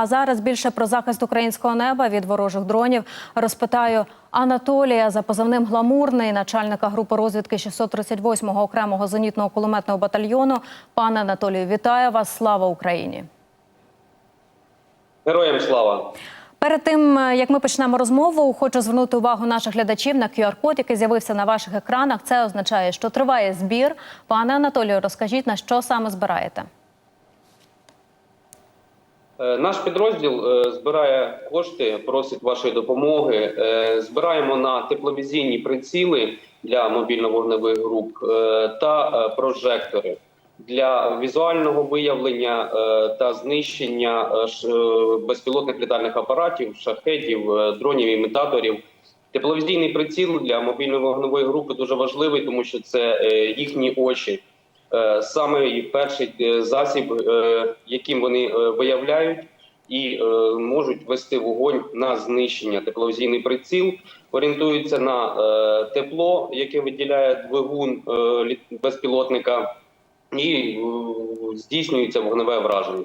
А зараз більше про захист українського неба від ворожих дронів розпитаю Анатолія за позивним гламурний, начальника групи розвідки 638-го окремого зенітного кулеметного батальйону. Пане Анатолію, вітаю вас! Слава Україні! Героям слава! Перед тим як ми почнемо розмову, хочу звернути увагу наших глядачів на QR-код, який з'явився на ваших екранах. Це означає, що триває збір. Пане Анатолію, розкажіть на що саме збираєте? Е, Наш підрозділ е, збирає кошти, просить вашої допомоги. Е, Збираємо на тепловізійні приціли для мобільно-вогневих груп та прожектори для візуального виявлення та знищення безпілотних літальних апаратів, шахедів, е, дронів імітаторів. Тепловізійний приціл для мобільно-вогневої групи дуже важливий, тому що це їхні очі. Е, саме перший е, засіб, е, яким вони виявляють і можуть вести вогонь на знищення. Тепловізійний приціл орієнтується на тепло, яке виділяє двигун е, безпілотника, і здійснюється вогневе враження.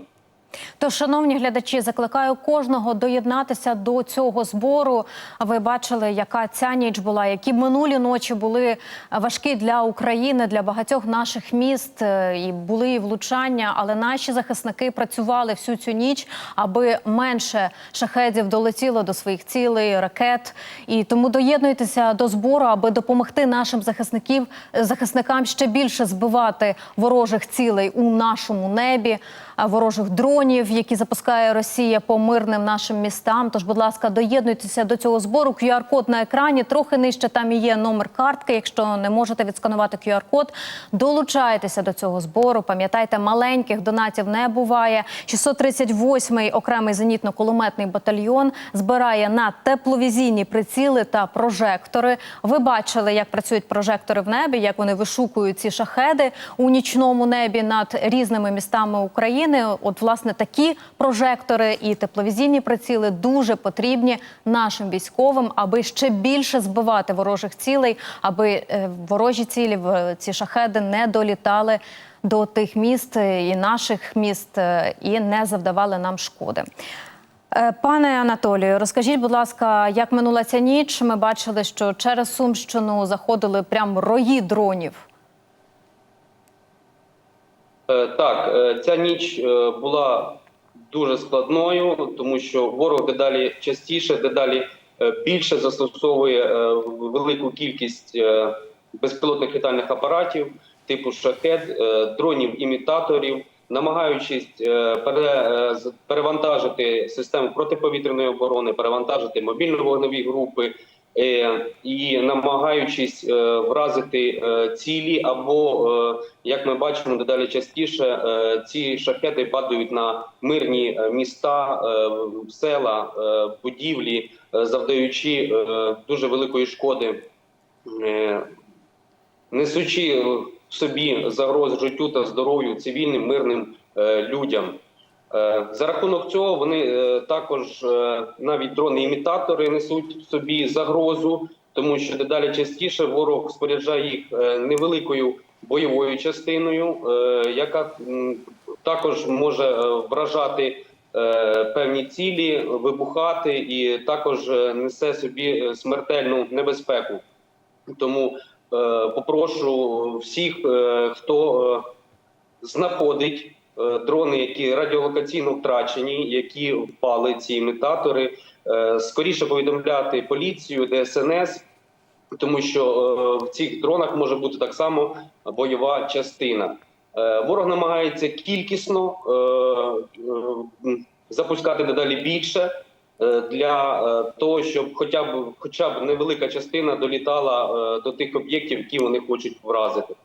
Тож, шановні глядачі, закликаю кожного доєднатися до цього збору. Ви бачили, яка ця ніч була, які минулі ночі були важкі для України, для багатьох наших міст. е, І були і влучання, але наші захисники працювали всю цю ніч, аби менше шахедів долетіло до своїх цілей, ракет. І тому доєднуйтеся до збору, аби допомогти нашим захисників захисникам ще більше збивати ворожих цілей у нашому небі, ворожих дронів, які запускає Росія по мирним нашим містам. Тож, будь ласка, доєднуйтеся до цього збору. QR-код на екрані трохи нижче. Там є номер картки. Якщо не можете відсканувати QR-код, долучайтеся до цього збору. Пам'ятайте, маленьких донатів не буває. 638-й окремий зенітно-кулеметний батальйон збирає на тепловізійні приціли та прожектори. Ви бачили, як працюють прожектори в небі, як вони вишукують ці шахеди у нічному небі над різними містами України. От, власне, такі прожектори і тепловізійні приціли дуже потрібні нашим військовим, аби ще більше збивати ворожих цілей, аби е, ворожі цілі в ці шахеди не долітали до тих міст е, і наших міст е, і не завдавали нам шкоди. Пане Анатолію, розкажіть, будь ласка, як минула ця ніч? Ми бачили, що через Сумщину заходили прям рої дронів. Е, Так, е, ця ніч е, була дуже складною, тому що ворог дедалі частіше, дедалі більше застосовує велику кількість безпілотних літальних апаратів типу шахет, дронів-імітаторів, намагаючись перевантажити систему протиповітряної оборони, перевантажити мобільно-вогневі групи. Е, І намагаючись е, вразити е, цілі, або як ми бачимо, дедалі частіше ці шахеди падають на мирні міста, села, будівлі, завдаючи дуже великої шкоди, несучи в собі загроз життю та здоров'ю цивільним мирним людям. Е, За рахунок цього вони е, також е, навіть дрони-імітатори несуть собі загрозу, тому що дедалі частіше ворог споряджає їх невеликою бойовою частиною, яка також може вражати певні цілі, вибухати і також несе собі смертельну небезпеку. Тому попрошу всіх, хто знаходить дрони, які радіолокаційно втрачені, які впали ці імітатори, е, скоріше повідомляти поліцію, ДСНС, тому що е, в цих дронах може бути так само бойова частина. Е, Ворог намагається кількісно е, е, запускати дедалі більше е, для е, того, щоб хоча б хоча б невелика частина долітала е, до тих об'єктів, які вони хочуть вразити.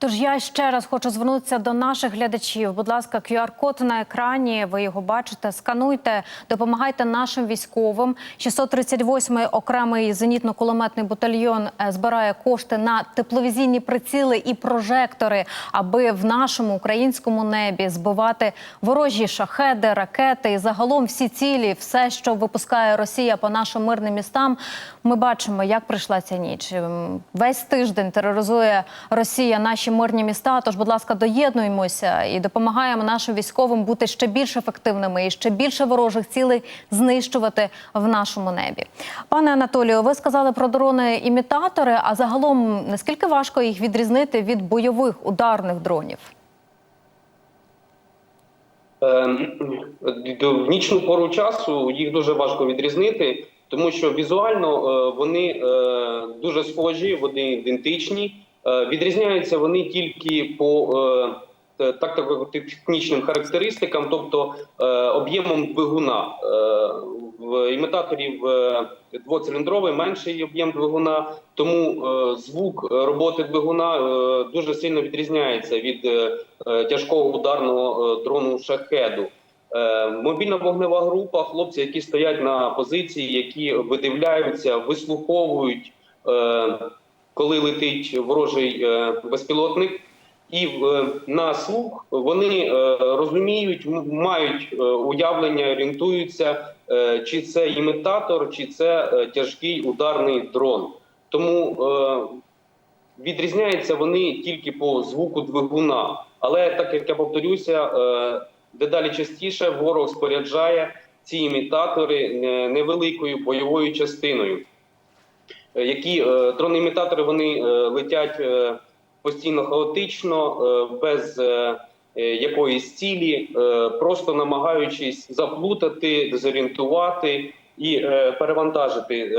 Тож я ще раз хочу звернутися до наших глядачів. Будь ласка, QR-код на екрані. Ви його бачите. Скануйте, допомагайте нашим військовим. 638-й окремий зенітно-кулеметний батальйон е, збирає кошти на тепловізійні приціли і прожектори, аби в нашому українському небі збивати ворожі шахеди, ракети і загалом всі цілі, все, що випускає Росія по нашим мирним містам. Ми бачимо, як прийшла ця ніч. Ем, Весь тиждень тероризує Росія наші наші мирні міста. Тож, будь ласка, доєднуємося і допомагаємо нашим військовим бути ще більш ефективними і ще більше ворожих цілей знищувати в нашому небі. Пане Анатолію, ви сказали про дрони-імітатори. А загалом наскільки важко їх відрізнити від бойових ударних дронів? Е, В нічну пору часу їх дуже важко відрізнити, тому що візуально е, вони е, дуже схожі, вони ідентичні. Е, Відрізняються вони тільки по е, тактико-технічним характеристикам, тобто е, об'ємом двигуна. В імітаторів двоциліндровий менший об'єм двигуна, тому звук роботи двигуна дуже сильно відрізняється від тяжкого ударного дрону шахеду. Мобільна вогнева група, хлопці, які стоять на позиції, які видивляються, вислуховують, коли летить ворожий е, безпілотник, і е, на слух вони е, розуміють, мають уявлення, орієнтуються, чи це імітатор, чи це тяжкий ударний дрон. Тому відрізняються вони тільки по звуку двигуна. Але так як я повторюся, дедалі частіше ворог споряджає ці імітатори невеликою бойовою частиною. Е, Які е, дрони-імітатори вони е, летять постійно хаотично, без якоїсь цілі, просто намагаючись заплутати, дезорієнтувати і перевантажити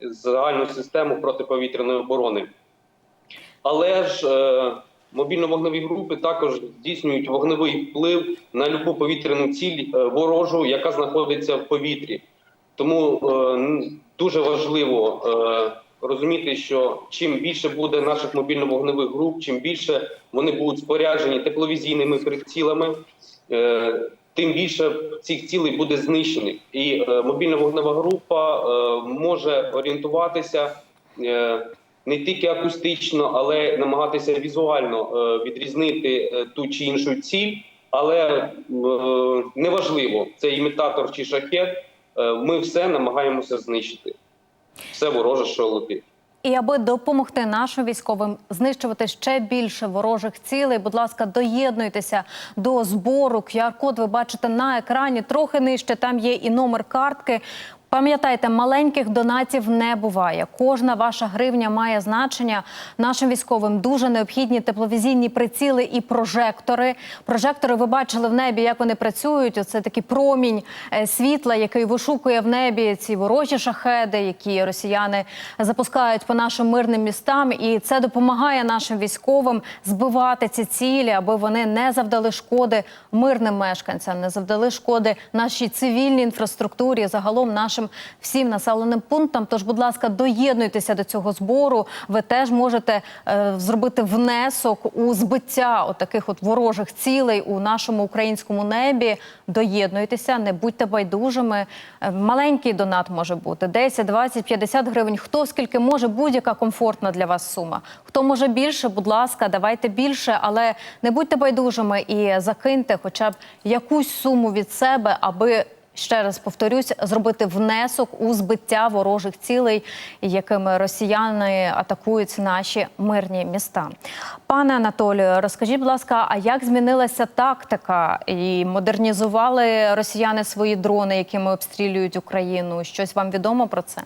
загальну систему протиповітряної оборони. Але ж мобільно-вогневі групи також здійснюють вогневий вплив на любу повітряну ціль ворожу, яка знаходиться в повітрі. Тому е, дуже важливо е, розуміти, що чим більше буде наших мобільно-вогневих груп, чим більше вони будуть споряджені тепловізійними прицілами, е, тим більше цих цілей буде знищених. І е, мобільна вогнева група е, може орієнтуватися. Е, не тільки акустично, але намагатися візуально е, відрізнити е, ту чи іншу ціль. Але е, неважливо, це імітатор чи шахет. Е, Ми все намагаємося знищити. Все вороже, що летить. І аби допомогти нашим військовим знищувати ще більше ворожих цілей, будь ласка, доєднуйтеся до збору. QR-код ви бачите на екрані трохи нижче. Там є і номер картки. Пам'ятайте, маленьких донатів не буває. Кожна ваша гривня має значення. Нашим військовим дуже необхідні тепловізійні приціли і прожектори. Прожектори ви бачили в небі, як вони працюють. Оце такий промінь е, світла, який вишукує в небі ці ворожі шахеди, які росіяни запускають по нашим мирним містам. І це допомагає нашим військовим збивати ці цілі, аби вони не завдали шкоди мирним мешканцям, не завдали шкоди нашій цивільній інфраструктурі, загалом нашим всім населеним пунктам. Тож, будь ласка, доєднуйтеся до цього збору. Ви теж можете е, зробити внесок у збиття от таких от ворожих цілей у нашому українському небі. Доєднуйтеся, не будьте байдужими. Е, Маленький донат може бути 10, 20, 50 гривень. Хто скільки може, будь-яка комфортна для вас сума. Хто може більше, будь ласка, давайте більше, але не будьте байдужими і закиньте хоча б якусь суму від себе, аби. Ще раз повторюсь, зробити внесок у збиття ворожих цілей, якими росіяни атакують наші мирні міста. Пане Анатолію, розкажіть, будь ласка, а як змінилася тактика і модернізували росіяни свої дрони, якими обстрілюють Україну? Щось вам відомо про це?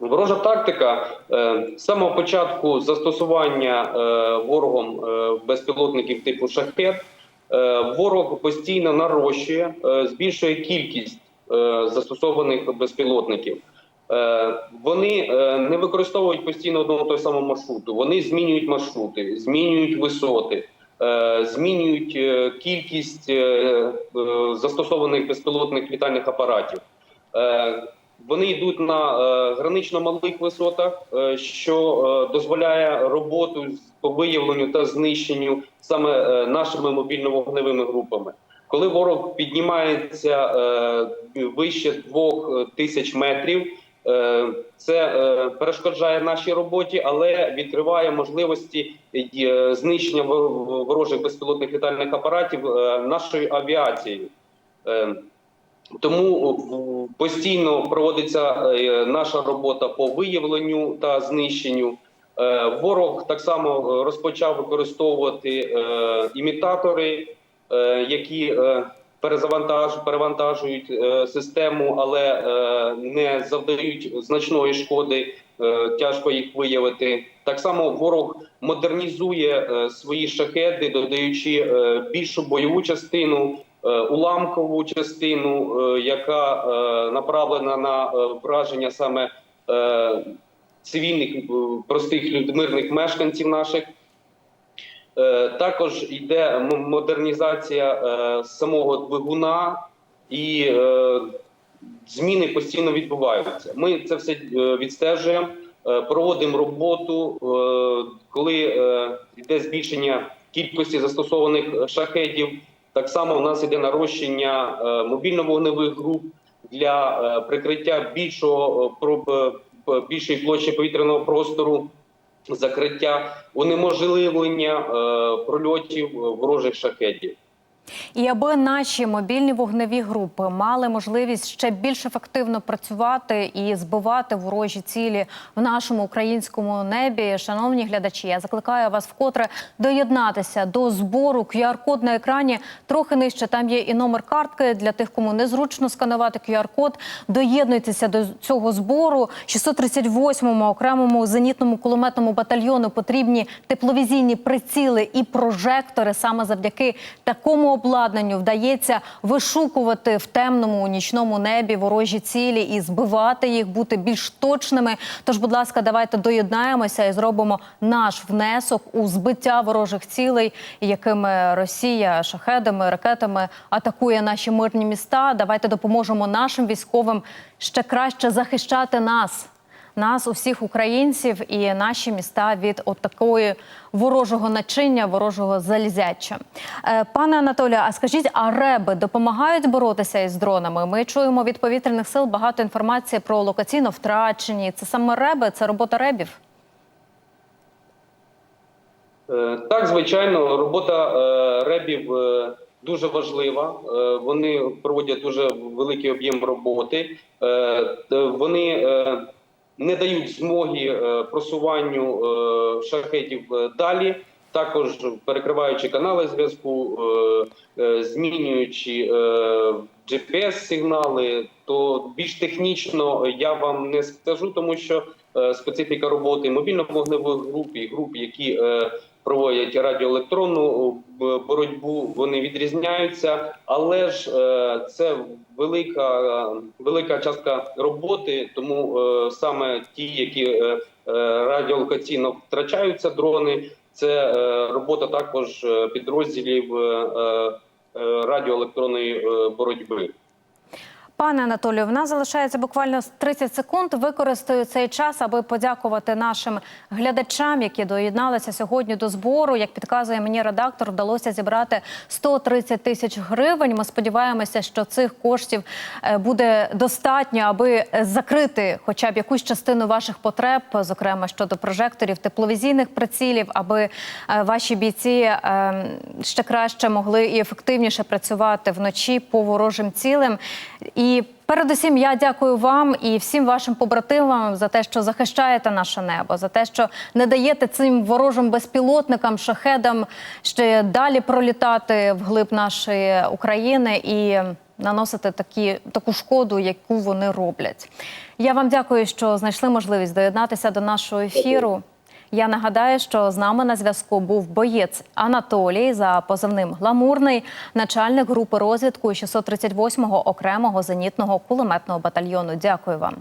Ворожа тактика е, з самого початку застосування е, ворогом е, безпілотників типу шахет. Е, Ворог постійно нарощує, е, збільшує кількість е, застосованих безпілотників. Вони не використовують постійно одного того самого маршруту. Вони змінюють маршрути, змінюють висоти, змінюють кількість застосованих безпілотних літальних апаратів. Вони йдуть на е, гранично малих висотах, е, що е, дозволяє роботу по виявленню та знищенню саме е, нашими мобільно-вогневими групами. Коли ворог піднімається е, вище двох е, тисяч метрів, е, це е, перешкоджає нашій роботі, але відкриває можливості е, знищення вор- ворожих безпілотних літальних апаратів е, нашою авіацією. Е, тому постійно проводиться е, наша робота по виявленню та знищенню. Е, Ворог так само е, розпочав використовувати імітатори, які перевантажують систему, але не завдають значної шкоди. Тяжко їх виявити. Так само ворог модернізує свої шахеди, додаючи більшу бойову частину, уламкову частину, е, яка е, направлена на е, враження саме е, цивільних е, простих мирних мешканців наших. Е, Також йде модернізація е, самого двигуна і е, зміни постійно відбуваються. Ми це все е, відстежуємо, е, проводимо роботу. Е, Коли е, йде збільшення кількості застосованих шахедів, так само у нас іде нарощення е, мобільно-вогневих груп для е, прикриття більшого е, більшої площі повітряного простору закриття, унеможливлення прольотів ворожих шахедів. І аби наші мобільні вогневі групи мали можливість ще більш ефективно працювати і збивати ворожі цілі в нашому українському небі. Шановні глядачі, я закликаю вас вкотре доєднатися до збору. QR-код на екрані трохи нижче. Там є і номер картки для тих, кому незручно сканувати QR-код. Доєднуйтеся до цього збору. 638-му окремому зенітному кулеметному батальйону потрібні тепловізійні приціли і прожектори. Саме завдяки такому обладнанню вдається вишукувати в темному у нічному небі ворожі цілі і збивати їх, бути більш точними. Тож, будь ласка, давайте доєднаємося і зробимо наш внесок у збиття ворожих цілей, якими Росія шахедами, ракетами атакує наші мирні міста. Давайте допоможемо нашим військовим ще краще захищати нас. Нас, усіх українців, і наші міста від от такої ворожого начиння, ворожого залізяча. Е, Пане Анатолію, а скажіть, а реби допомагають боротися із дронами? Ми чуємо від повітряних сил багато інформації про локаційно втрачені. Це саме реби, це робота ребів. Е, Так, звичайно, робота е, ребів дуже важлива. Вони проводять дуже великий об'єм роботи. Вони не дають змоги е, просуванню е, шахетів е, далі. Також перекриваючи канали зв'язку, змінюючи е, GPS-сигнали, то більш технічно я вам не скажу, тому що специфіка роботи мобільно-вогневих груп і груп, які проводять радіоелектронну е, боротьбу, вони відрізняються, але ж е, це велика, велика частка роботи, тому е, саме ті, які радіолокаційно втрачаються дрони, це робота також підрозділів радіоелектронної боротьби. Пане Анатолію, в нас залишається буквально 30 секунд. Використаю цей час, аби подякувати нашим глядачам, які доєдналися сьогодні до збору. Як підказує мені редактор, вдалося зібрати 130 тисяч гривень. Ми сподіваємося, що цих коштів е, буде достатньо, аби закрити хоча б якусь частину ваших потреб, зокрема щодо прожекторів, тепловізійних прицілів, аби е, ваші бійці е, ще краще могли і ефективніше працювати вночі по ворожим цілям. І передусім я дякую вам і всім вашим побратимам за те, що захищаєте наше небо, за те, що не даєте цим ворожим безпілотникам, шахедам ще далі пролітати вглиб нашої України і наносити такі, таку шкоду, яку вони роблять. Я вам дякую, що знайшли можливість доєднатися до нашого ефіру. Я нагадаю, що з нами на зв'язку був боєць Анатолій за позивним Гламурний, начальник групи розвідку 638-го окремого зенітного кулеметного батальйону. Дякую вам.